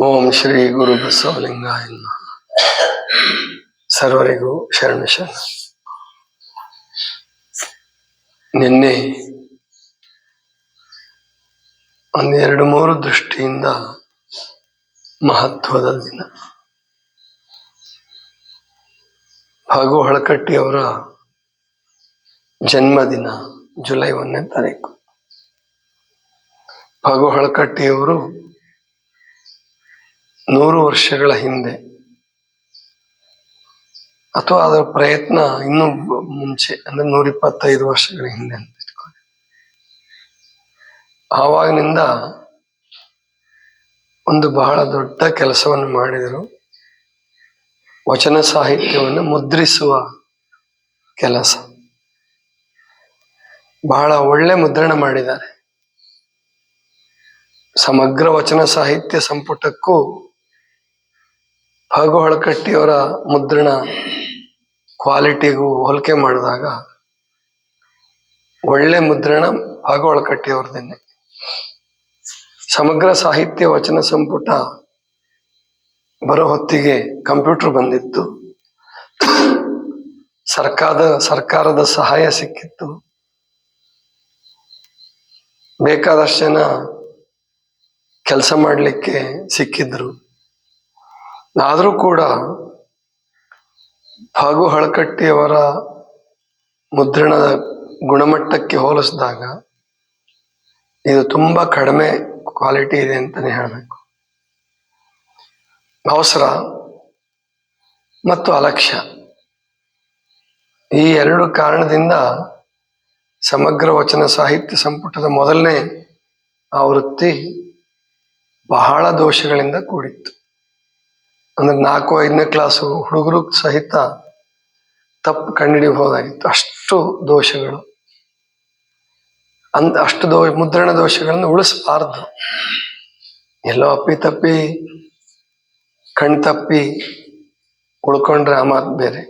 ಓಂ ಶ್ರೀ ಗುರು ಬಸವಲಿಂಗಾಯ. ಸರ್ವರಿಗೂ ಶರಣ ಶರಣ ನಿನ್ನೆ ಒಂದೆರಡು ಮೂರು ದೃಷ್ಟಿಯಿಂದ ಮಹತ್ವದ ದಿನ ಹಾಗೂ ಹಳಕಟ್ಟಿಯವರ ಜನ್ಮದಿನ ಜುಲೈ ಒಂದನೇ ತಾರೀಕು ಹಾಗೂ ಹಳಕಟ್ಟಿಯವರು ನೂರು ವರ್ಷಗಳ ಹಿಂದೆ. ಅಥವಾ ಅದರ ಪ್ರಯತ್ನ ಇನ್ನೂ ಮುಂಚೆ, ಅಂದ್ರೆ ನೂರ ಇಪ್ಪತ್ತೈದು ವರ್ಷಗಳ ಹಿಂದೆ ಅಂತ ಇಟ್ಕೊಳ್ಳಿ. ಆವಾಗಿನಿಂದ ಒಂದು ಬಹಳ ದೊಡ್ಡ ಕೆಲಸವನ್ನು ಮಾಡಿದರು. ವಚನ ಸಾಹಿತ್ಯವನ್ನು ಮುದ್ರಿಸುವ ಕೆಲಸ. ಬಹಳ ಒಳ್ಳೆ ಮುದ್ರಣ ಮಾಡಿದ್ದಾರೆ. ಸಮಗ್ರ ವಚನ ಸಾಹಿತ್ಯ ಸಂಪುಟಕ್ಕೂ ಹಾಗೂ ಹಳಕಟ್ಟಿಯವರ ಮುದ್ರಣ ಕ್ವಾಲಿಟಿಗೂ ಹೋಲಿಕೆ ಮಾಡಿದಾಗ ಒಳ್ಳೆ ಮುದ್ರಣ ಹಾಗೂ ಹಳಕಟ್ಟಿಯವ್ರದ್ದೇನೆ ಸಮಗ್ರ ಸಾಹಿತ್ಯ ವಚನ ಸಂಪುಟ ಬರೋ ಹೊತ್ತಿಗೆ ಕಂಪ್ಯೂಟರ್ ಬಂದಿತ್ತು. ಸರ್ಕಾರದ ಸರ್ಕಾರದ ಸಹಾಯ ಸಿಕ್ಕಿತ್ತು. ಬೇಕಾದಷ್ಟು ಜನ ಕೆಲಸ ಮಾಡಲಿಕ್ಕೆ ಸಿಕ್ಕಿದ್ರು. ಆದರೂ ಕೂಡ ಹಾಗೂ ಹಳಕಟ್ಟಿಯವರ ಮುದ್ರಣದ ಗುಣಮಟ್ಟಕ್ಕೆ ಹೋಲಿಸಿದಾಗ ಇದು ತುಂಬ ಕಡಿಮೆ ಕ್ವಾಲಿಟಿ ಇದೆ ಅಂತಲೇ ಹೇಳಬೇಕು. ಅವಸರ ಮತ್ತು ಅಲಕ್ಷ್ಯ. ಈ ಎರಡು ಕಾರಣದಿಂದ ಸಮಗ್ರ ವಚನ ಸಾಹಿತ್ಯ ಸಂಪುಟದ ಮೊದಲನೇ ಆವೃತ್ತಿ ಬಹಳ ದೋಷಗಳಿಂದ ಕೂಡಿತ್ತು. ಅಂದ್ರೆ ನಾಲ್ಕು, ಐದನೇ ಕ್ಲಾಸು ಹುಡುಗರು ಸಹಿತ ತಪ್ಪು ಕಂಡುಹಿಡಿಯಬಹುದಾಗಿತ್ತು. ಅಷ್ಟು ದೋಷಗಳು. ಅಂದ ಅಷ್ಟು ದೋ, ಮುದ್ರಣ ದೋಷಗಳನ್ನು ಉಳಿಸಬಾರ್ದು. ಎಲ್ಲೋ ಅಪ್ಪಿ ತಪ್ಪಿ, ಕಣ್ ತಪ್ಪಿ ಉಳ್ಕೊಂಡ್ರೆ ಆ ಮಾತು ಬೇರೆ.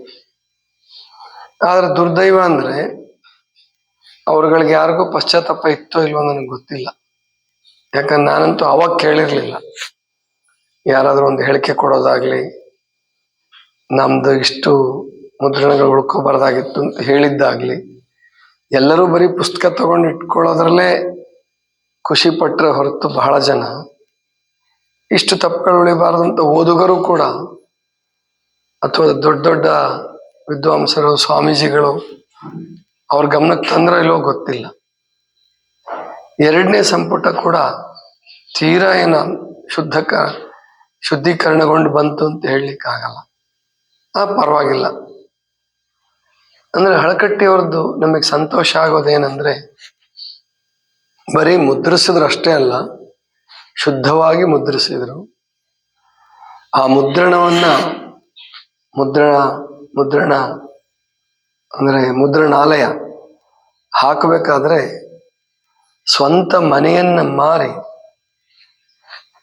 ಆದ್ರೆ ದುರ್ದೈವ ಅಂದ್ರೆ ಅವ್ರಗಳಿಗೆ ಯಾರಿಗೂ ಪಶ್ಚಾತ್ತಾಪ ಇತ್ತೋ ಇಲ್ವೋ ನನಗೆ ಗೊತ್ತಿಲ್ಲ. ಯಾಕಂದ್ರೆ ನಾನಂತೂ ಅವಾಗ ಕೇಳಿರ್ಲಿಲ್ಲ. ಯಾರಾದ್ರೂ ಒಂದು ಹೇಳಿಕೆ ಕೊಡೋದಾಗ್ಲಿ, ನಮ್ದು ಇಷ್ಟು ಮುದ್ರಣಗಳು ಉಳ್ಕೋಬಾರ್ದಾಗಿತ್ತು ಅಂತ ಹೇಳಿದ್ದಾಗ್ಲಿ, ಎಲ್ಲರೂ ಬರೀ ಪುಸ್ತಕ ತಗೊಂಡು ಇಟ್ಕೊಳ್ಳೋದ್ರಲ್ಲೇ ಖುಷಿ ಪಟ್ಟರೆ ಹೊರತು ಬಹಳ ಜನ. ಇಷ್ಟು ತಪ್ಪುಗಳು ಉಳಿಬಾರ್ದು ಓದುಗರು ಕೂಡ, ಅಥವಾ ದೊಡ್ಡ ದೊಡ್ಡ ವಿದ್ವಾಂಸರು, ಸ್ವಾಮೀಜಿಗಳು, ಅವ್ರ ಗಮನಕ್ಕೆ ತಂದ್ರೆ ಇಲ್ಲೋ ಗೊತ್ತಿಲ್ಲ. ಎರಡನೇ ಸಂಪುಟ ಕೂಡ ತೀರಾ ಏನ ಶುದ್ಧಕ ಶುದ್ಧೀಕರಣಗೊಂಡು ಬಂತು ಅಂತ ಹೇಳಲಿಕ್ಕೆ ಆಗಲ್ಲ ಆ, ಪರವಾಗಿಲ್ಲ. ಅಂದ್ರೆ ಹಳಕಟ್ಟಿಯವ್ರದ್ದು ನಮಗೆ ಸಂತೋಷ ಆಗೋದೇನಂದ್ರೆ, ಬರೀ ಮುದ್ರಿಸಿದ್ರು ಅಷ್ಟೇ ಅಲ್ಲ, ಶುದ್ಧವಾಗಿ ಮುದ್ರಿಸಿದ್ರು. ಆ ಮುದ್ರಣವನ್ನ, ಮುದ್ರಣ ಮುದ್ರಣ, ಅಂದ್ರೆ ಮುದ್ರಣಾಲಯ ಹಾಕಬೇಕಾದ್ರೆ ಸ್ವಂತ ಮನೆಯನ್ನ ಮಾರಿ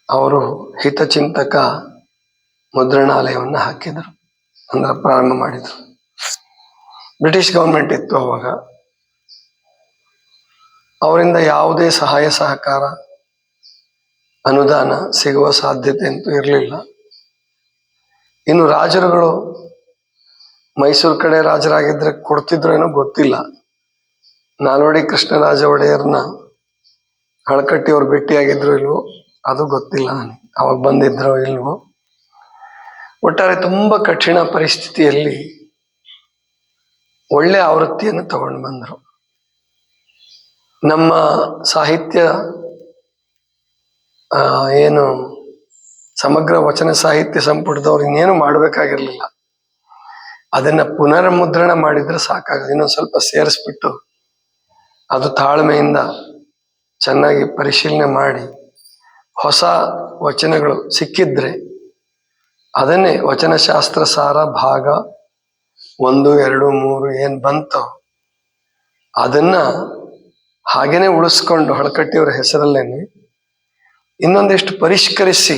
ಅವರು ಹಿತಚಿಂತಕ ಮುದ್ರಣಾಲಯವನ್ನ ಹಾಕಿದರು. ಅಂದ್ರೆ ಪ್ರಾರಂಭ ಮಾಡಿದರು. ಬ್ರಿಟಿಷ್ ಗವರ್ಮೆಂಟ್ ಇತ್ತು ಅವಾಗ. ಅವರಿಂದ ಯಾವುದೇ ಸಹಾಯ ಸಹಕಾರ, ಅನುದಾನ ಸಿಗುವ ಸಾಧ್ಯತೆ ಅಂತೂ ಇರಲಿಲ್ಲ. ಇನ್ನು ರಾಜರುಗಳು ಮೈಸೂರು ಕಡೆ ರಾಜರಾಗಿದ್ರೆ ಕೊಡ್ತಿದ್ರು ಏನೋ ಗೊತ್ತಿಲ್ಲ. ನಾಲ್ವಡಿ ಕೃಷ್ಣರಾಜ ಒಡೆಯರ್ನ ಹಳಕಟ್ಟಿಯವ್ರು ಭೇಟಿಯಾಗಿದ್ರು ಇಲ್ವೋ? ಅದು ಗೊತ್ತಿಲ್ಲ ನನಗೆ. ಅವಾಗ ಬಂದಿದ್ರೋ ಇಲ್ವೋ. ಒಟ್ಟಾರೆ ತುಂಬಾ ಕಠಿಣ ಪರಿಸ್ಥಿತಿಯಲ್ಲಿ ಒಳ್ಳೆ ಆವೃತ್ತಿಯನ್ನು ತಗೊಂಡು ಬಂದರು. ನಮ್ಮ ಸಾಹಿತ್ಯ ಏನು, ಸಮಗ್ರ ವಚನ ಸಾಹಿತ್ಯ ಸಂಪುಟದವ್ರು ಇನ್ನೇನು ಮಾಡಬೇಕಾಗಿರಲಿಲ್ಲ. ಅದನ್ನ ಪುನರ್ಮುದ್ರಣ ಮಾಡಿದರೆ ಸಾಕಾಗದು. ಇನ್ನೊಂದು ಸ್ವಲ್ಪ ಸೇರಿಸ್ಬಿಟ್ಟು ಅದು ತಾಳ್ಮೆಯಿಂದ ಚೆನ್ನಾಗಿ ಪರಿಶೀಲನೆ ಮಾಡಿ ಹೊಸ ವಚನಗಳು ಸಿಕ್ಕಿದ್ರೆ ಅದನ್ನೇ ವಚನಶಾಸ್ತ್ರ ಸಾರ ಭಾಗ ಒಂದು, ಎರಡು, ಮೂರು ಏನು ಬಂತೋ ಅದನ್ನ ಹಾಗೇನೆ ಉಳಿಸ್ಕೊಂಡು ಹಳಕಟ್ಟಿಯವರ ಹೆಸರಲ್ಲೇನೆ ಇನ್ನೊಂದಿಷ್ಟು ಪರಿಷ್ಕರಿಸಿ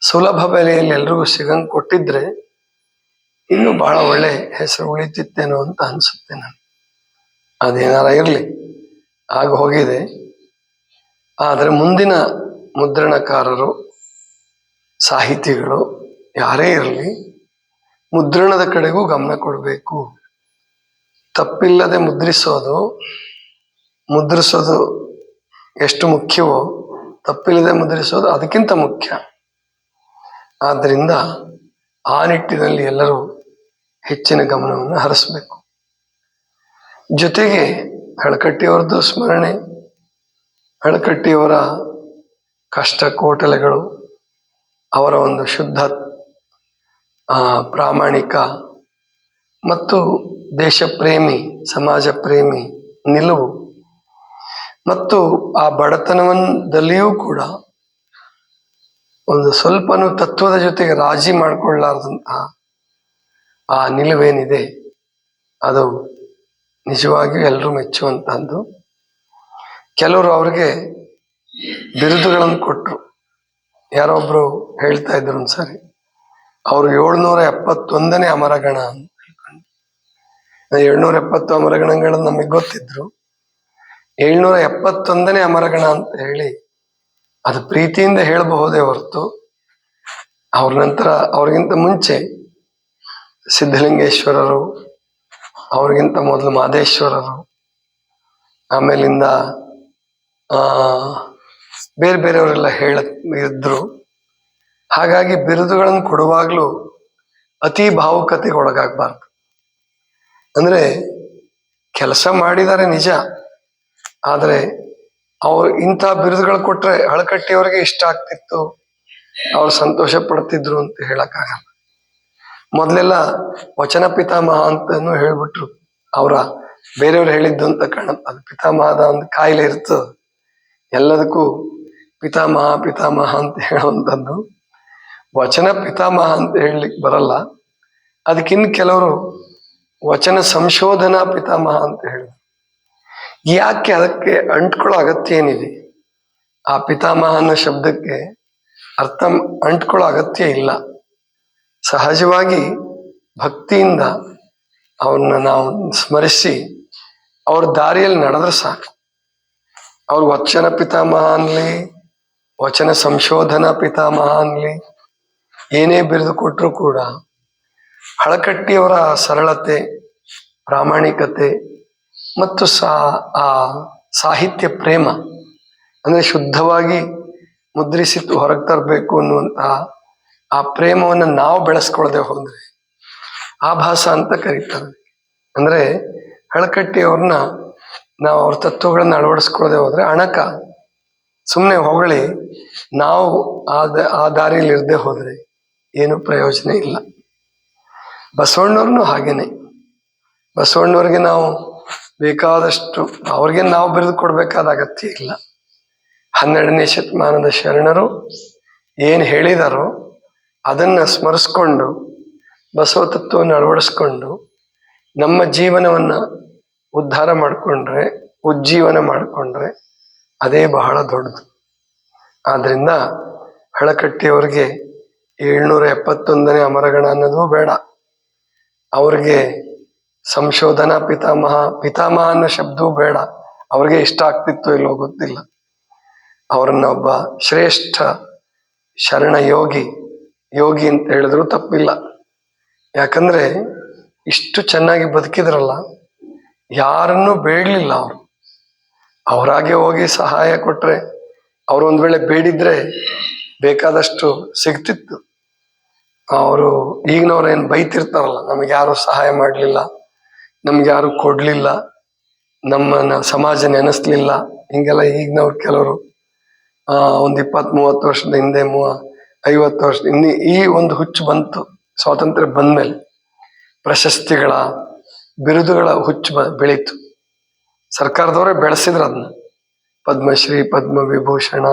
ಸುಲಭ ಬೆಲೆಯಲ್ಲಿ ಎಲ್ರಿಗೂ ಸಿಗಂಗ್ ಕೊಟ್ಟಿದ್ರೆ ಇನ್ನೂ ಬಹಳ ಒಳ್ಳೆ ಹೆಸರು ಉಳಿತಿತ್ತೇನೋ ಅಂತ ಅನ್ಸುತ್ತೆ ನಾನು ಅದೇನಾರ ಇರಲಿ. ಆಗ ಹೋಗಿದೆ. ಆದರೆ ಮುಂದಿನ ಮುದ್ರಣಕಾರರು, ಸಾಹಿತಿಗಳು ಯಾರೇ ಇರಲಿ ಮುದ್ರಣದ ಕಡೆಗೂ ಗಮನ ಕೊಡಬೇಕು. ತಪ್ಪಿಲ್ಲದೆ ಮುದ್ರಿಸೋದು ಮುದ್ರಿಸೋದು ಎಷ್ಟು ಮುಖ್ಯವೋ, ತಪ್ಪಿಲ್ಲದೆ ಮುದ್ರಿಸೋದು ಅದಕ್ಕಿಂತ ಮುಖ್ಯ. ಆದ್ದರಿಂದ ಆ ನಿಟ್ಟಿನಲ್ಲಿ ಎಲ್ಲರೂ ಹೆಚ್ಚಿನ ಗಮನವನ್ನು ಹರಿಸಬೇಕು. ಜೊತೆಗೆ ಹಳಕಟ್ಟಿಯವರದ್ದು ಸ್ಮರಣೆ, ಹಳಕಟ್ಟಿಯವರ ಕಷ್ಟ ಕೋಟಲೆಗಳು ಅವರ ಒಂದು ಶುದ್ಧ ಪ್ರಾಮಾಣಿಕ ಮತ್ತು ದೇಶ ಪ್ರೇಮಿ ಸಮಾಜ ಪ್ರೇಮಿ ನಿಲುವು. ಮತ್ತು ಆ ಬಡತನವನ್ನದಲ್ಲಿಯೂ ಕೂಡ ಒಂದು ಸ್ವಲ್ಪನೂ ತತ್ವದ ಜೊತೆಗೆ ರಾಜಿ ಮಾಡಿಕೊಳ್ಳಾರ್ದಂತಹ ಆ ನಿಲುವೇನಿದೆ, ಅದು ನಿಜವಾಗಿಯೂ ಎಲ್ಲರೂ ಮೆಚ್ಚುವಂತಹದ್ದು. ಕೆಲವರು ಅವ್ರಿಗೆ ಬಿರುದುಗಳನ್ನು ಕೊಟ್ಟರು. ಯಾರೊಬ್ರು ಹೇಳ್ತಾ ಇದ್ರು ಒಂದ್ಸರಿ ಅವರು ಏಳ್ನೂರ ಎಪ್ಪತ್ತೊಂದನೇ ಅಮರಗಣ ಅಂತ ಏಳ್ನೂರ ಎಪ್ಪತ್ತು ಅಮರಗಣಗಳು ನಮಗೆ ಗೊತ್ತಿದ್ರು. ಏಳ್ನೂರ ಎಪ್ಪತ್ತೊಂದನೇ ಅಮರಗಣ ಅಂತ ಹೇಳಿ ಅದು ಪ್ರೀತಿಯಿಂದ ಹೇಳಬಹುದೇ ಹೊರತು, ಅವ್ರ ನಂತರ ಅವ್ರಿಗಿಂತ ಮುಂಚೆ ಸಿದ್ಧಲಿಂಗೇಶ್ವರರು, ಅವ್ರಿಗಿಂತ ಮೊದಲು ಮಾದೇಶ್ವರರು, ಆಮೇಲಿಂದ, ಆ ಬೇರೆ ಬೇರೆಯವರೆಲ್ಲ ಹೇಳ ಇದ್ರು. ಹಾಗಾಗಿ ಬಿರುದುಗಳನ್ನು ಕೊಡುವಾಗಲೂ ಅತಿ ಭಾವುಕತೆಗೆ ಒಳಗಾಗಬಾರ್ದು. ಅಂದ್ರೆ ಕೆಲಸ ಮಾಡಿದ್ದಾರೆ ನಿಜ, ಆದರೆ ಅವ್ರು ಇಂಥ ಬಿರುದುಗಳು ಕೊಟ್ಟರೆ ಹಳಕಟ್ಟಿಯವರಿಗೆ ಇಷ್ಟ ಆಗ್ತಿತ್ತು, ಅವ್ರು ಸಂತೋಷ ಪಡ್ತಿದ್ರು ಅಂತ ಹೇಳಕ್ಕಾಗಲ್ಲ. ಮೊದಲೆಲ್ಲ ವಚನ ಪಿತಾಮಹ ಅಂತನೂ ಹೇಳ್ಬಿಟ್ರು, ಅವರ ಬೇರೆಯವ್ರು ಹೇಳಿದ್ದು ಅಂತ ಕಾಣುತ್ತೆ ಅದು ಪಿತಾಮಹದ ಒಂದು ಕಾಯಿಲೆ ಇರ್ತದೆ ಎಲ್ಲದಕ್ಕೂ ಪಿತಾಮಹ ಪಿತಾಮಹ ಅಂತ ಹೇಳುವಂಥದ್ದು. ವಚನ ಪಿತಾಮಹ ಅಂತ ಹೇಳಲಿಕ್ಕೆ ಬರಲ್ಲ. ಅದಕ್ಕಿನ್ ಕೆಲವರು ವಚನ ಸಂಶೋಧನಾ ಪಿತಾಮಹ ಅಂತ ಹೇಳಿದ್ರು. ಯಾಕೆ ಅದಕ್ಕೆ ಅಂಟ್ಕೊಳ್ಳೋ ಅಗತ್ಯ ಏನಿದೆ ಆ ಪಿತಾಮಹ ಅನ್ನೋ ಶಬ್ದಕ್ಕೆ ಅರ್ಥ ಅಂಟ್ಕೊಳ್ಳೋ ಅಗತ್ಯ ಇಲ್ಲ. ಸಹಜವಾಗಿ ಭಕ್ತಿಯಿಂದ ಅವನ್ನ ನಾವು ಸ್ಮರಿಸಿ ಅವ್ರ ದಾರಿಯಲ್ಲಿ ನಡೆದ್ರೆ ಸಾಕು. ಅವ್ರ ವಚನ ಪಿತಾಮಹ ಅನ್ಲಿ ವಚನ ಸಂಶೋಧನಾ ಪಿತಾಮಹ ಅನ್ಲಿ ಏನೇ ಬಿರೆದು ಕೊಟ್ಟರೂ ಕೂಡ ಹಳಕಟ್ಟಿಯವರ ಸರಳತೆ, ಪ್ರಾಮಾಣಿಕತೆ ಮತ್ತು ಸಾ, ಆ ಸಾಹಿತ್ಯ ಪ್ರೇಮ ಅಂದರೆ ಶುದ್ಧವಾಗಿ ಮುದ್ರಿಸಿ ಹೊರಗೆ ತರಬೇಕು ಅನ್ನುವಂತಹ ಆ ಪ್ರೇಮವನ್ನು ನಾವು ಬೆಳೆಸ್ಕೊಳ್ಳದೆ ಹೋದರೆ ಆಭಾಸ ಅಂತ ಕರೀತಾರೆ. ಅಂದರೆ ಹಳಕಟ್ಟಿಯವ್ರನ್ನ ನಾವು ಅವ್ರ ತತ್ವಗಳನ್ನ ಅಳವಡಿಸ್ಕೊಳ್ಳದೆ ಹೋದರೆ ಅಣಕ ಸುಮ್ಮನೆ ಹೊಗಳಿ, ನಾವು ಆ ದಾರಿಯಲ್ಲಿ ಇರದೆ ಹೋದರೆ ಏನು ಪ್ರಯೋಜನ ಇಲ್ಲ. ಬಸವಣ್ಣವ್ರನ್ನೂ ಹಾಗೇನೆ. ಬಸವಣ್ಣವ್ರಿಗೆ ನಾವು ಬೇಕಾದಷ್ಟು, ಅವ್ರಿಗೆ ನಾವು ಬರೆದು ಕೊಡಬೇಕಾದ ಅಗತ್ಯ ಇಲ್ಲ. ಹನ್ನೆರಡನೇ ಶತಮಾನದ ಶರಣರು ಏನು ಹೇಳಿದಾರೋ ಅದನ್ನ ಸ್ಮರಿಸ್ಕೊಂಡು, ಬಸವ ತತ್ವವನ್ನು ಅಳವಡಿಸ್ಕೊಂಡು, ನಮ್ಮ ಜೀವನವನ್ನ ಉದ್ಧಾರ ಮಾಡಿಕೊಂಡ್ರೆ, ಉಜ್ಜೀವನ ಮಾಡಿಕೊಂಡ್ರೆ ಅದೇ ಬಹಳ ದೊಡ್ಡದು. ಆದ್ರಿಂದ ಹಳಕಟ್ಟಿಯವರಿಗೆ ಏಳ್ನೂರ ಎಪ್ಪತ್ತೊಂದನೇ ಅಮರಗಣ ಅನ್ನೋದು ಬೇಡ. ಅವ್ರಿಗೆ ಸಂಶೋಧನಾ ಪಿತಾಮಹ ಪಿತಾಮಹ ಅನ್ನೋ ಶಬ್ದವೂ ಬೇಡ. ಅವ್ರಿಗೆ ಇಷ್ಟ ಆಗ್ತಿತ್ತು ಇಲ್ಲೋ ಗೊತ್ತಿಲ್ಲ. ಅವರನ್ನ ಒಬ್ಬ ಶ್ರೇಷ್ಠ ಶರಣ ಯೋಗಿ ಯೋಗಿ ಅಂತ ಹೇಳಿದ್ರು ತಪ್ಪಿಲ್ಲ. ಯಾಕಂದ್ರೆ ಇಷ್ಟು ಚೆನ್ನಾಗಿ ಬದುಕಿದ್ರಲ್ಲ, ಯಾರನ್ನೂ ಬೇಡಲಿಲ್ಲ ಅವರು. ಅವರಾಗೆ ಹೋಗಿ ಸಹಾಯ ಕೊಟ್ರೆ ಅವ್ರು ಒಂದ್ ವೇಳೆ ಬೇಡಿದ್ರೆ ಬೇಕಾದಷ್ಟು ಸಿಗ್ತಿತ್ತು. ಅವರು ಈಗಿನವ್ರು ಏನ್ ಬೈತಿರ್ತಾರಲ್ಲ, ನಮ್ಗೆ ಯಾರು ಸಹಾಯ ಮಾಡ್ಲಿಲ್ಲ, ನಮ್ಗೆ ಯಾರು ಕೊಡ್ಲಿಲ್ಲ, ನಮ್ಮನ್ನ ಸಮಾಜ ನೆನೆಸ್ಲಿಲ್ಲ, ಹಿಂಗೆಲ್ಲ ಈಗಿನವ್ರು ಕೆಲವರು, ಆ, ಒಂದ್ ಇಪ್ಪತ್ ಮೂವತ್ತು ವರ್ಷದ ಹಿಂದೆ ಮೂವ, ಐವತ್ತು ವರ್ಷ, ಇನ್ನು ಈ ಒಂದು ಹುಚ್ಚು ಬಂತು, ಸ್ವಾತಂತ್ರ್ಯ ಬಂದ್ಮೇಲೆ ಪ್ರಶಸ್ತಿಗಳ, ಬಿರುದುಗಳ ಹುಚ್ಚು ಬೆಳೀತು. ಸರ್ಕಾರದವರೇ ಬೆಳೆಸಿದ್ರು ಅದನ್ನ. ಪದ್ಮಶ್ರೀ, ಪದ್ಮವಿಭೂಷಣ,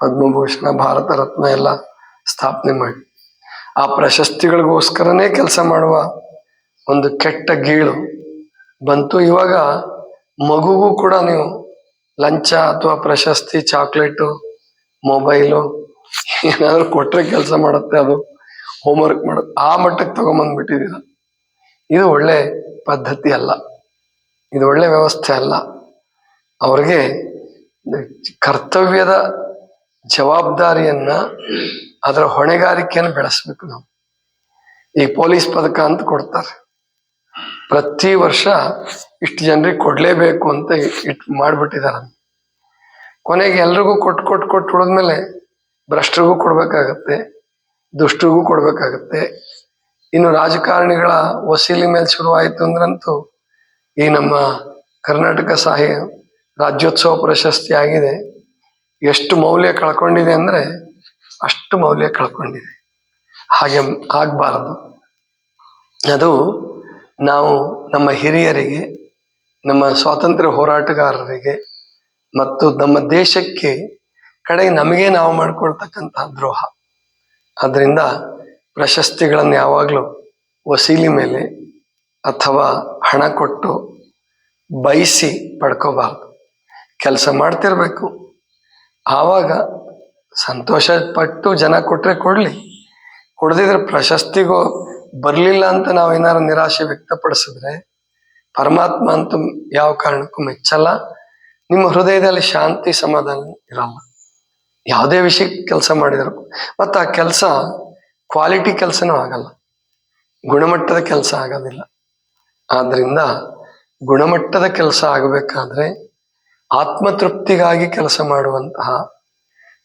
ಪದ್ಮಭೂಷಣ ಭಾರತ ರತ್ನ ಎಲ್ಲ ಸ್ಥಾಪನೆ ಮಾಡಿ. ಆ ಪ್ರಶಸ್ತಿಗಳಿಗೋಸ್ಕರನೇ ಕೆಲಸ ಮಾಡುವ ಒಂದು ಕೆಟ್ಟ ಗೀಳು ಬಂತು. ಇವಾಗ ಮಗುಗೂ ಕೂಡ ನೀವು ಲಂಚ ಅಥವಾ ಪ್ರಶಸ್ತಿ, ಚಾಕ್ಲೇಟು, ಮೊಬೈಲು ಏನಾದರೂ ಕೊಟ್ಟರೆ ಕೆಲಸ ಮಾಡುತ್ತೆ, ಅದು ಹೋಮ್ವರ್ಕ್ ಮಾಡುತ್ತೆ ಆ ಮಟ್ಟಕ್ಕೆ ತಗೊಂಬಂದ್ಬಿಟ್ಟಿದ್ದೀರ. ಇದು ಒಳ್ಳೆ ಪದ್ಧತಿ ಅಲ್ಲ. ಇದು ಒಳ್ಳೆ ವ್ಯವಸ್ಥೆ ಅಲ್ಲ. ಅವ್ರಿಗೆ ಕರ್ತವ್ಯದ ಜವಾಬ್ದಾರಿಯನ್ನ ಅದರ ಹೊಣೆಗಾರಿಕೆಯನ್ನು ಬೆಳೆಸ್ಬೇಕು ನಾವು. ಈ ಪೊಲೀಸ್ ಪದಕ ಅಂತ ಕೊಡ್ತಾರೆ. ಪ್ರತಿ ವರ್ಷ ಇಷ್ಟು ಜನರಿಗೆ ಕೊಡಲೇಬೇಕು ಅಂತ ಇಟ್ ಮಾಡ್ಬಿಟ್ಟಿದಾರ ಕೊನೆಗೆ ಎಲ್ರಿಗೂ ಕೊಟ್ಟು ಕೊಟ್ಟು ಕೊಟ್ಟು ಉಳಿದ್ಮೇಲೆ ಭ್ರಷ್ಟರಿಗೂ ಕೊಡಬೇಕಾಗತ್ತೆ, ದುಷ್ಟರಿಗೂ ಕೊಡಬೇಕಾಗತ್ತೆ. ಇನ್ನು ರಾಜಕಾರಣಿಗಳ ವಸೀಲಿ ಮೇಲೆ ಶುರುವಾಯಿತು ಅಂದ್ರಂತೂ ಈ ನಮ್ಮ ಕರ್ನಾಟಕ ಸಾಹಿ ರಾಜ್ಯೋತ್ಸವ ಪ್ರಶಸ್ತಿ ಆಗಿದೆ. ಎಷ್ಟು ಮೌಲ್ಯ ಕಳ್ಕೊಂಡಿದೆ ಅಂದ್ರೆ ಅಷ್ಟು ಮೌಲ್ಯ ಕಳ್ಕೊಂಡಿದೆ. ಹಾಗೆ ಆಗಬಾರದು. ಅದು ನಾವು ನಮ್ಮ ಹಿರಿಯರಿಗೆ, ನಮ್ಮ ಸ್ವಾತಂತ್ರ್ಯ ಹೋರಾಟಗಾರರಿಗೆ ಮತ್ತು ನಮ್ಮ ದೇಶಕ್ಕೆ ಕಡೆಗೆ ನಮಗೆ ನಾವು ಮಾಡ್ಕೊಳ್ತಕ್ಕಂತಹ ದ್ರೋಹ. ಅದರಿಂದ ಪ್ರಶಸ್ತಿಗಳನ್ನು ಯಾವಾಗಲೂ ವಸೀಲಿ ಮೇಲೆ ಅಥವಾ ಹಣ ಕೊಟ್ಟು ಬಯಸಿ ಪಡ್ಕೋಬಾರ್ದು. ಕೆಲಸ ಮಾಡ್ತಿರಬೇಕು. ಆವಾಗ ಸಂತೋಷ ಪಟ್ಟು ಜನ ಕೊಟ್ಟರೆ ಕೊಡಲಿ. ಕೊಡದಿದ್ರೆ ಪ್ರಶಸ್ತಿಗೂ ಬರಲಿಲ್ಲ ಅಂತ ನಾವು ಏನಾರು ನಿರಾಶೆ ವ್ಯಕ್ತಪಡಿಸಿದ್ರೆ ಪರಮಾತ್ಮ ಅಂತೂ ಯಾವ ಕಾರಣಕ್ಕೂ ಮೆಚ್ಚಲ್ಲ. ನಿಮ್ಮ ಹೃದಯದಲ್ಲಿ ಶಾಂತಿ ಸಮಾಧಾನ ಇರಲ್ಲ. ಯಾವುದೇ ವಿಷಯಕ್ಕೆ ಕೆಲಸ ಮಾಡಿದ್ರು. ಮತ್ತು ಆ ಕೆಲಸ ಕ್ವಾಲಿಟಿ ಕೆಲಸನೂ ಆಗಲ್ಲ. ಗುಣಮಟ್ಟದ ಕೆಲಸ ಆಗೋದಿಲ್ಲ. ಆದ್ರಿಂದ ಗುಣಮಟ್ಟದ ಕೆಲಸ ಆಗಬೇಕಾದ್ರೆ ಆತ್ಮತೃಪ್ತಿಗಾಗಿ ಕೆಲಸ ಮಾಡುವಂತಹ,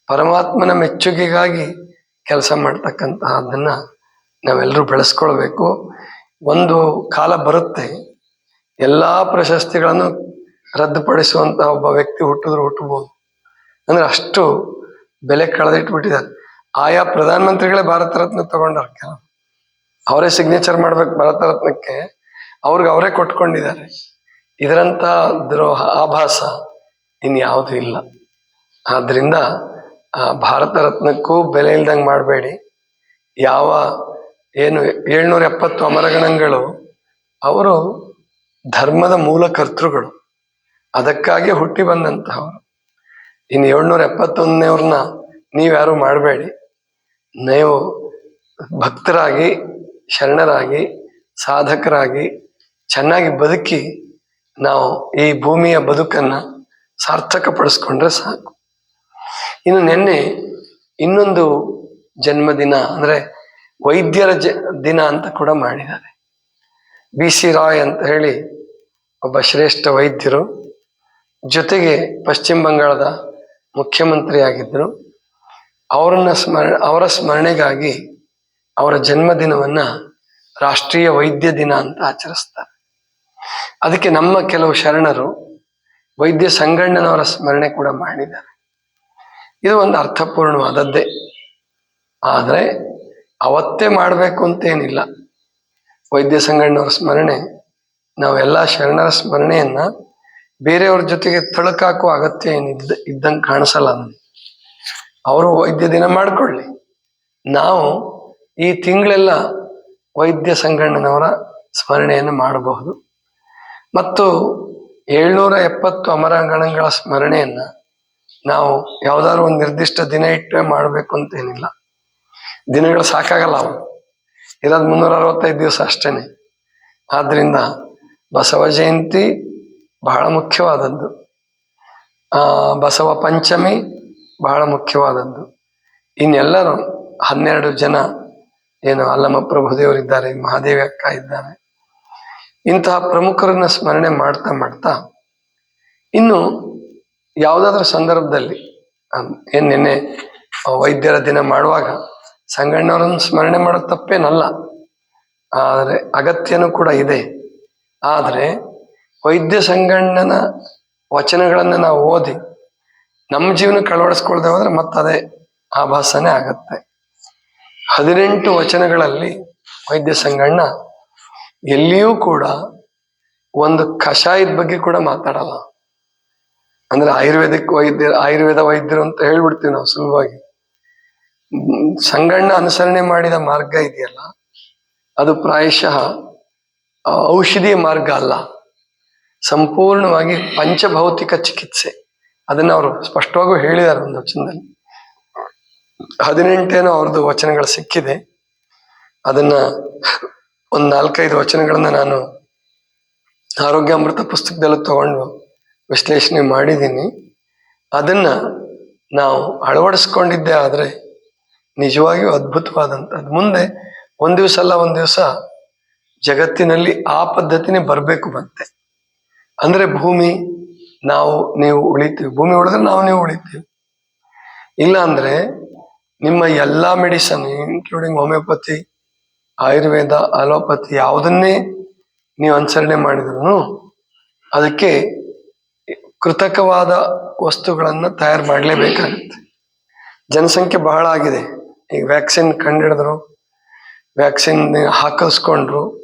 ಪರಮಾತ್ಮನ ಮೆಚ್ಚುಗೆಗಾಗಿ ಕೆಲಸ ಮಾಡ್ತಕ್ಕಂತಹ ಅದನ್ನ ನಾವೆಲ್ಲರೂ ಬೆಳೆಸ್ಕೊಳ್ಬೇಕು. ಒಂದು ಕಾಲ ಬರುತ್ತೆ, ಎಲ್ಲ ಪ್ರಶಸ್ತಿಗಳನ್ನು ರದ್ದುಪಡಿಸುವಂತಹ ಒಬ್ಬ ವ್ಯಕ್ತಿ ಹುಟ್ಟಿದ್ರು ಹುಟ್ಟಬಹುದು. ಅಂದ್ರೆ ಅಷ್ಟು ಬೆಲೆ ಕಳೆದಿಟ್ಬಿಟ್ಟಿದ್ದಾರೆ. ಆಯಾ ಪ್ರಧಾನಮಂತ್ರಿಗಳೇ ಭಾರತ ರತ್ನ ತಗೊಂಡಾರ ಅವರೇ ಸಿಗ್ನೇಚರ್ ಮಾಡ್ಬೇಕು ಭಾರತ ರತ್ನಕ್ಕೆ. ಅವ್ರಿಗೆ ಅವರೇ ಕೊಟ್ಕೊಂಡಿದ್ದಾರೆ. ಇದರಂತ ದ್ರೋಹ, ಆಭಾಸ ಇನ್ಯಾವುದೂ ಇಲ್ಲ. ಆದ್ರಿಂದ ಭಾರತ ರತ್ನಕ್ಕೂ ಬೆಲೆ ಇಲ್ದಂಗೆ ಮಾಡಬೇಡಿ. ಯಾವ, ಏನು ಏಳ್ನೂರ ಎಪ್ಪತ್ತು ಅಮರಗಣಗಳು ಅವರು ಧರ್ಮದ ಮೂಲ ಕರ್ತೃಗಳು. ಅದಕ್ಕಾಗಿ ಹುಟ್ಟಿ ಬಂದಂತಹವರು. ಇನ್ನು ಏಳ್ನೂರ ಎಪ್ಪತ್ತೊಂದನೇವ್ರನ್ನ ನೀವ್ಯಾರು ಮಾಡಬೇಡಿ. ನೀವು ಭಕ್ತರಾಗಿ, ಶರಣರಾಗಿ, ಸಾಧಕರಾಗಿ ಚೆನ್ನಾಗಿ ಬದುಕಿ ನಾವು ಈ ಭೂಮಿಯ ಬದುಕನ್ನ ಸಾರ್ಥಕಪಡಿಸ್ಕೊಂಡ್ರೆ ಸಾಕು. ಇನ್ನು ನಿನ್ನೆ ಇನ್ನೊಂದು ಜನ್ಮದಿನ ಅಂದ್ರೆ ವೈದ್ಯರ ಜ, ದಿನ ಅಂತ ಕೂಡ ಮಾಡಿದ್ದಾರೆ. ಬಿ ಸಿ ರಾಯ್ ಅಂತ ಹೇಳಿ ಒಬ್ಬ ಶ್ರೇಷ್ಠ ವೈದ್ಯರು. ಜೊತೆಗೆ ಪಶ್ಚಿಮ ಬಂಗಾಳದ ಮುಖ್ಯಮಂತ್ರಿ ಆಗಿದ್ದರು ಅವರನ್ನ ಸ್ಮರ, ಅವರ ಸ್ಮರಣೆಗಾಗಿ ಅವರ ಜನ್ಮದಿನವನ್ನ ರಾಷ್ಟ್ರೀಯ ವೈದ್ಯ ದಿನ ಅಂತ ಆಚರಿಸ್ತಾರೆ. ಅದಕ್ಕೆ ನಮ್ಮ ಕೆಲವು ಶರಣರು ವೈದ್ಯ ಸಂಗಣ್ಣನವರ ಸ್ಮರಣೆ ಕೂಡ ಮಾಡಿದ್ದಾರೆ. ಇದು ಒಂದು ಅರ್ಥಪೂರ್ಣವಾದದ್ದೇ. ಆದರೆ ಅವತ್ತೇ ಮಾಡಬೇಕು ಅಂತೇನಿಲ್ಲ. ವೈದ್ಯ ಸಂಗಣ್ಣವರ ಸ್ಮರಣೆ, ನಾವೆಲ್ಲ ಶರಣರ ಸ್ಮರಣೆಯನ್ನ ಬೇರೆಯವ್ರ ಜೊತೆಗೆ ತಳಕಾಕುವ ಅಗತ್ಯ ಏನಿದ್ದ, ಇದ್ದಂಗೆ ಕಾಣಿಸಲ್ಲ ನನಗೆ ಅವರು ವೈದ್ಯ ದಿನ ಮಾಡಿಕೊಳ್ಳಿ. ನಾವು ಈ ತಿಂಗಳೆಲ್ಲ ವೈದ್ಯ ಸಂಗಣ್ಣನವರ ಸ್ಮರಣೆಯನ್ನು ಮಾಡಬಹುದು. ಮತ್ತು ಏಳ್ನೂರ ಎಪ್ಪತ್ತು ಅಮರಾಂಗಣಗಳ ಸ್ಮರಣೆಯನ್ನ ನಾವು ಯಾವ್ದಾದ್ರು ಒಂದು ನಿರ್ದಿಷ್ಟ ದಿನ ಇಟ್ಟರೆ ಮಾಡಬೇಕು ಅಂತೇನಿಲ್ಲ ದಿನಗಳು ಸಾಕಾಗಲ್ಲ ಅವು. ಇರೋದು ಮುನ್ನೂರ ಅರವತ್ತೈದು ದಿವಸ ಅಷ್ಟೇನೆ. ಆದ್ರಿಂದ ಬಸವ ಜಯಂತಿ ಬಹಳ ಮುಖ್ಯವಾದದ್ದು. ಬಸವ ಪಂಚಮಿ ಬಹಳ ಮುಖ್ಯವಾದದ್ದು. ಇನ್ನೆಲ್ಲರೂ ಹನ್ನೆರಡು ಜನ ಏನು ಅಲ್ಲಮ್ಮ ಪ್ರಭುದೇವರಿದ್ದಾರೆ, ಮಹಾದೇವಿ ಅಕ್ಕ ಇದ್ದಾರೆ ಇಂತಹ ಪ್ರಮುಖರನ್ನ ಸ್ಮರಣೆ ಮಾಡ್ತಾ ಮಾಡ್ತಾ, ಇನ್ನು ಯಾವುದಾದ್ರೂ ಸಂದರ್ಭದಲ್ಲಿ ಏನ್ ನಿನ್ನೆ ವೈದ್ಯರ ದಿನ ಮಾಡುವಾಗ ಸಂಗಣ್ಣವರನ್ನು ಸ್ಮರಣೆ ಮಾಡೋ ತಪ್ಪೇನಲ್ಲ. ಆದರೆ ಅಗತ್ಯನೂ ಕೂಡ ಇದೆ. ಆದರೆ ವೈದ್ಯ ಸಂಗಣ್ಣನ ವಚನಗಳನ್ನು ನಾವು ಓದಿ ನಮ್ಮ ಜೀವನ ಕಳವಡಿಸ್ಕೊಳ್ದೆ ಹೋದ್ರೆ ಮತ್ತದೇ ಆಭಾಸನೇ ಆಗತ್ತೆ. ಹದಿನೆಂಟು ವಚನಗಳಲ್ಲಿ ವೈದ್ಯ ಸಂಗಣ್ಣ ಎಲ್ಲಿಯೂ ಕೂಡ ಒಂದು ಕಷಾಯದ ಬಗ್ಗೆ ಕೂಡ ಮಾತಾಡಲ್ಲ. ಅಂದ್ರೆ ಆಯುರ್ವೇದಿಕ್ ವೈದ್ಯ, ಆಯುರ್ವೇದ ವೈದ್ಯರು ಅಂತ ಹೇಳ್ಬಿಡ್ತೀವಿ ನಾವು ಸುಲಭವಾಗಿ. ಸಂಗಣ್ಣ ಅನುಸರಣೆ ಮಾಡಿದ ಮಾರ್ಗ ಇದೆಯಲ್ಲ, ಅದು ಪ್ರಾಯಶಃ ಔಷಧಿಯ ಮಾರ್ಗ ಅಲ್ಲ. ಸಂಪೂರ್ಣವಾಗಿ ಪಂಚಭೌತಿಕ ಚಿಕಿತ್ಸೆ. ಅದನ್ನ ಅವರು ಸ್ಪಷ್ಟವಾಗೂ ಹೇಳಿದ್ದಾರೆ ಒಂದು ವಚನದಲ್ಲಿ. ಹದಿನೆಂಟೇನೋ ಅವ್ರದ್ದು ವಚನಗಳು ಸಿಕ್ಕಿದೆ. ಅದನ್ನ ಒಂದ್ ನಾಲ್ಕೈದು ವಚನಗಳನ್ನ ನಾನು ಆರೋಗ್ಯ ಅಮೃತ ಪುಸ್ತಕದಲ್ಲೂ ತಗೊಂಡು ವಿಶ್ಲೇಷಣೆ ಮಾಡಿದ್ದೀನಿ. ಅದನ್ನ ನಾವು ಅಳವಡಿಸ್ಕೊಂಡಿದ್ದೆ ಆದರೆ ನಿಜವಾಗಿಯೂ ಅದ್ಭುತವಾದಂಥದ್ದು ಮುಂದೆ ಒಂದ್ ದಿವಸ ಅಲ್ಲ, ಒಂದ್ ದಿವಸ ಜಗತ್ತಿನಲ್ಲಿ ಆ ಪದ್ಧತಿನೇ ಬರಬೇಕು ಮತ್ತೆ. ಅಂದ್ರೆ ಭೂಮಿ, ನಾವು, ನೀವು ಉಳಿತೀವಿ. ಭೂಮಿ ಉಳಿದ್ರೆ ನಾವು ನೀವು ಉಳಿತೀವಿ. ಇಲ್ಲ ಅಂದ್ರೆ ನಿಮ್ಮ ಎಲ್ಲಾ medicine including homeopathy Ayurveda, allopathy ಯಾವುದನ್ನೇ ನೀವು ಅನುಸರಣೆ ಮಾಡಿದ್ರು ಅದಕ್ಕೆ ಕೃತಕವಾದ ವಸ್ತುಗಳನ್ನು ತಯಾರು ಮಾಡಲೇಬೇಕಾಗುತ್ತೆ. ಜನಸಂಖ್ಯೆ ಬಹಳ ಆಗಿದೆ. ಈಗ ವ್ಯಾಕ್ಸಿನ್ ಕಂಡಿಡಿದ್ರು, ವ್ಯಾಕ್ಸಿನ್ ಹಾಕಿಸ್ಕೊಂಡ್ರು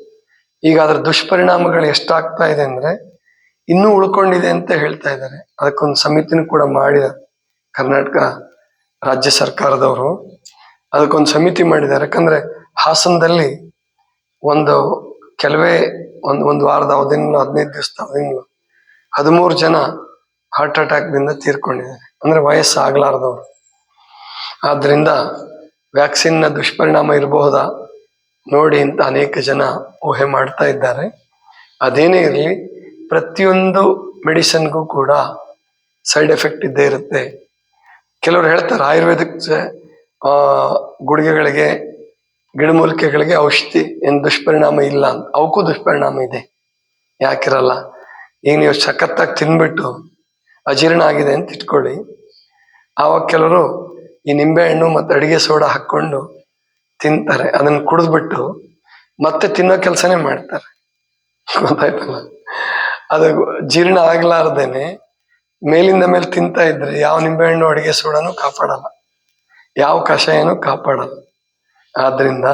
ಈಗ ಅದರ ದುಷ್ಪರಿಣಾಮಗಳು ಎಷ್ಟಾಗ್ತಾ ಇದೆ ಅಂದರೆ ಇನ್ನೂ ಉಳ್ಕೊಂಡಿದೆ ಅಂತ ಹೇಳ್ತಾ ಇದ್ದಾರೆ. ಅದಕ್ಕೊಂದು ಸಮಿತಿನೂ ಕೂಡ ಮಾಡಿದ ಕರ್ನಾಟಕ ರಾಜ್ಯ ಸರ್ಕಾರದವರು. ಅದಕ್ಕೊಂದು ಸಮಿತಿ ಮಾಡಿದ್ದಾರೆ. ಯಾಕಂದ್ರೆ ಹಾಸನದಲ್ಲಿ ಒಂದು ಕೆಲವೇ ಒಂದು ಒಂದು ವಾರದ ಅವಧಿನಲ್ಲೂ, ಹದಿನೈದು ದಿವಸದ ಅವಧಿನಲ್ಲೂ ಹದಿಮೂರು ಜನ ಹಾರ್ಟ್ ಅಟ್ಯಾಕ್ನಿಂದ ತೀರ್ಕೊಂಡಿದ್ದಾರೆ. ಅಂದರೆ ವಯಸ್ಸು ಆಗಲಾರ್ದವ್ರು ಆದ್ದರಿಂದ ವ್ಯಾಕ್ಸಿನ್ನ ದುಷ್ಪರಿಣಾಮ ಇರಬಹುದಾ ನೋಡಿ ಅಂತ ಅನೇಕ ಜನ ಊಹೆ ಮಾಡ್ತಾ ಇದ್ದಾರೆ. ಅದೇನೇ ಇರಲಿ, ಪ್ರತಿಯೊಂದು ಮೆಡಿಸನ್ಗೂ ಕೂಡ ಸೈಡ್ ಎಫೆಕ್ಟ್ ಇದ್ದೇ ಇರುತ್ತೆ. ಕೆಲವರು ಹೇಳ್ತಾರೆ ಆಯುರ್ವೇದಿಕ್ ಗುಡುಗೆಗಳಿಗೆ ಗಿಡಮೂಲಿಕೆಗಳಿಗೆ ಔಷಧಿ ಏನು ದುಷ್ಪರಿಣಾಮ ಇಲ್ಲ ಅವಕ್ಕೂ ದುಷ್ಪರಿಣಾಮ ಇದೆ. ಯಾಕಿರಲ್ಲ? ಈಗ ನೀವು ಸಖತ್ತಾಗಿ ತಿನ್ಬಿಟ್ಟು ಅಜೀರ್ಣ ಆಗಿದೆ ಅಂತ ಇಟ್ಕೊಳ್ಳಿ. ಆವಾಗ ಕೆಲವರು ಈ ನಿಂಬೆಹಣ್ಣು ಮತ್ತು ಅಡಿಗೆ ಸೋಡಾ ಹಾಕ್ಕೊಂಡು ತಿಂತಾರೆ. ಅದನ್ನು ಕುಡಿದ್ಬಿಟ್ಟು ಮತ್ತೆ ತಿನ್ನೋ ಕೆಲಸನೇ ಮಾಡ್ತಾರೆ. ಗೊತ್ತಾಯ್ತಲ್ಲ? ಅದು ಜೀರ್ಣ ಆಗ್ಲಾರ್ದೇನೆ ಮೇಲಿಂದ ಮೇಲೆ ತಿಂತಾ ಇದ್ರೆ ಯಾವ ನಿಂಬೆಹಣ್ಣು ಅಡಿಗೆ ಸೋಡಾನು ಕಾಪಾಡಲ್ಲ. ಯಾವ ಕಷಾಯನೂ ಕಾಪಾಡಲ್ಲ. ಆದ್ರಿಂದ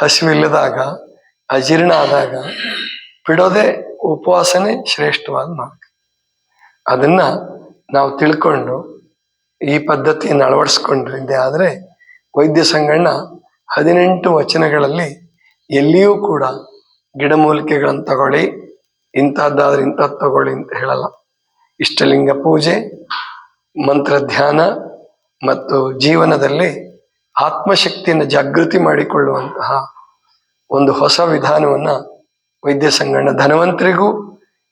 ಹಸಿವಿಲ್ಲದಾಗ ಅಜೀರ್ಣ ಆದಾಗ ಬಿಡೋದೆ ಉಪವಾಸನೆ ಶ್ರೇಷ್ಠವಾದ ಮಾರ್ಗ. ಅದನ್ನ ನಾವು ತಿಳ್ಕೊಂಡು ಈ ಪದ್ಧತಿಯನ್ನು ಅಳವಡಿಸ್ಕೊಂಡ್ರಿಂದ ಆದರೆ ವೈದ್ಯ ಸಂಗಣ್ಣ ಹದಿನೆಂಟು ವಚನಗಳಲ್ಲಿ ಎಲ್ಲಿಯೂ ಕೂಡ ಗಿಡಮೂಲಿಕೆಗಳನ್ನು ತಗೊಳ್ಳಿ, ಇಂಥದ್ದಾದ್ರೆ ಇಂಥದ್ದು ತಗೊಳ್ಳಿ ಅಂತ ಹೇಳಲ್ಲ. ಇಷ್ಟಲಿಂಗ ಪೂಜೆ ಮಂತ್ರ ಧ್ಯಾನ ಮತ್ತು ಜೀವನದಲ್ಲಿ ಆತ್ಮಶಕ್ತಿಯನ್ನು ಜಾಗೃತಿ ಮಾಡಿಕೊಳ್ಳುವಂತಹ ಒಂದು ಹೊಸ ವಿಧಾನವನ್ನ ವೈದ್ಯ ಸಂಗಣ್ಣ ಧನವಂತರಿಗೂ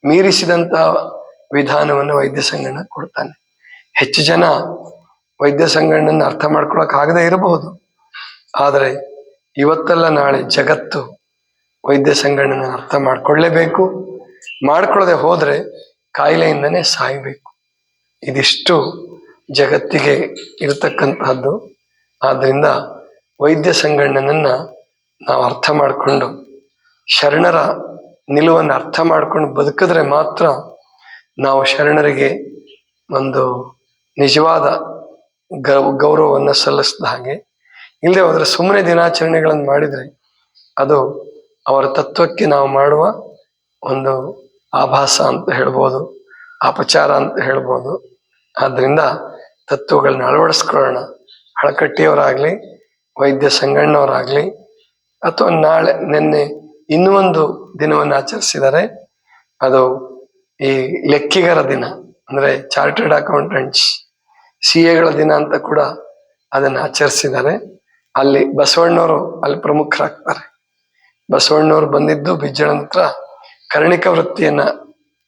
ಮೀರಿಸಿದಂತಹ ವಿಧಾನವನ್ನು ವೈದ್ಯ ಸಂಗಣ್ಣ ಕೊಡ್ತಾನೆ. ಹೆಚ್ಚು ಜನ ವೈದ್ಯ ಸಂಗಣ್ಣನ ಅರ್ಥ ಮಾಡ್ಕೊಳಕ್ ಆಗದೆ ಇರಬಹುದು. ಆದರೆ ಇವತ್ತಲ್ಲ ನಾಳೆ ಜಗತ್ತು ವೈದ್ಯ ಸಂಗಣ್ಣನ ಅರ್ಥ ಮಾಡ್ಕೊಳ್ಳೇಬೇಕು. ಮಾಡ್ಕೊಳ್ಳದೆ ಹೋದ್ರೆ ಕಾಯಿಲೆಯಿಂದನೇ ಸಾಯಬೇಕು. ಇದಿಷ್ಟು ಜಗತ್ತಿಗೆ ಇರತಕ್ಕಂತಹದ್ದು. ಆದ್ರಿಂದ ವೈದ್ಯ ಸಂಗಣ್ಣನನ್ನು ನಾವು ಅರ್ಥ ಮಾಡಿಕೊಂಡು ಶರಣರ ನಿಲುವನ್ನು ಅರ್ಥ ಮಾಡ್ಕೊಂಡು ಬದುಕಿದ್ರೆ ಮಾತ್ರ ನಾವು ಶರಣರಿಗೆ ಒಂದು ನಿಜವಾದ ಗೌ, ಗೌರವವನ್ನು ಸಲ್ಲಿಸಿದ ಹಾಗೆ. ಇಲ್ಲದೆ ಹೋದರೆ ಸುಮ್ಮನೆ ದಿನಾಚರಣೆಗಳನ್ನು ಮಾಡಿದರೆ ಅದು ಅವರ ತತ್ವಕ್ಕೆ ನಾವು ಮಾಡುವ ಒಂದು ಆಭಾಸ ಅಂತ ಹೇಳ್ಬೋದು, ಅಪಚಾರ ಅಂತ ಹೇಳ್ಬೋದು. ಆದ್ದರಿಂದ ತತ್ವಗಳನ್ನ ಅಳವಡಿಸ್ಕೊಳ್ಳೋಣ. ಹಳಕಟ್ಟಿಯವರಾಗ್ಲಿ, ವೈದ್ಯ ಸಂಗಣ್ಣವರಾಗ್ಲಿ, ಅಥವಾ ನಾಳೆ, ನಿನ್ನೆ ಇನ್ನೂ ಒಂದು ದಿನವನ್ನು ಆಚರಿಸಿದರೆ, ಅದು ಈ ಲೆಕ್ಕಿಗರ ದಿನ, ಅಂದ್ರೆ ಚಾರ್ಟರ್ಡ್ ಅಕೌಂಟೆಂಟ್ಸ್ ಸಿ ಎಗಳ ದಿನ ಅಂತ ಕೂಡ ಅದನ್ನ ಆಚರಿಸಿದ್ದಾರೆ ಅಲ್ಲಿ ಬಸವಣ್ಣವರು ಅಲ್ಲಿ ಪ್ರಮುಖರಾಗ್ತಾರೆ. ಬಸವಣ್ಣವರು ಬಂದಿದ್ದು ಬಿಜ್ಜಳ ನಂತರ ಕರ್ಣಿಕ ವೃತ್ತಿಯನ್ನ,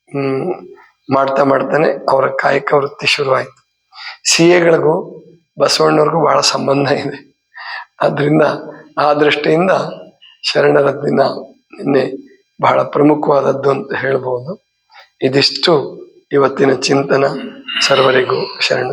ಹ್ಮ್, ಮಾಡ್ತಾ ಮಾಡ್ತಾನೆ ಅವರ ಕಾಯಕ ವೃತ್ತಿ ಶುರುವಾಯಿತು. ಸಿ ಎಗಳಿಗೂ ಬಸವಣ್ಣವ್ರಿಗೂ ಬಹಳ ಸಂಬಂಧ ಇದೆ. ಆದ್ರಿಂದ ಆ ದೃಷ್ಟಿಯಿಂದ ಶರಣರ ದಿನ ನಿನ್ನೆ ಬಹಳ ಪ್ರಮುಖವಾದದ್ದು ಅಂತ ಹೇಳ್ಬೋದು. ಇದಿಷ್ಟು ಇವತ್ತಿನ ಚಿಂತನ ಸರ್ವರಿಗೂ ಶರಣ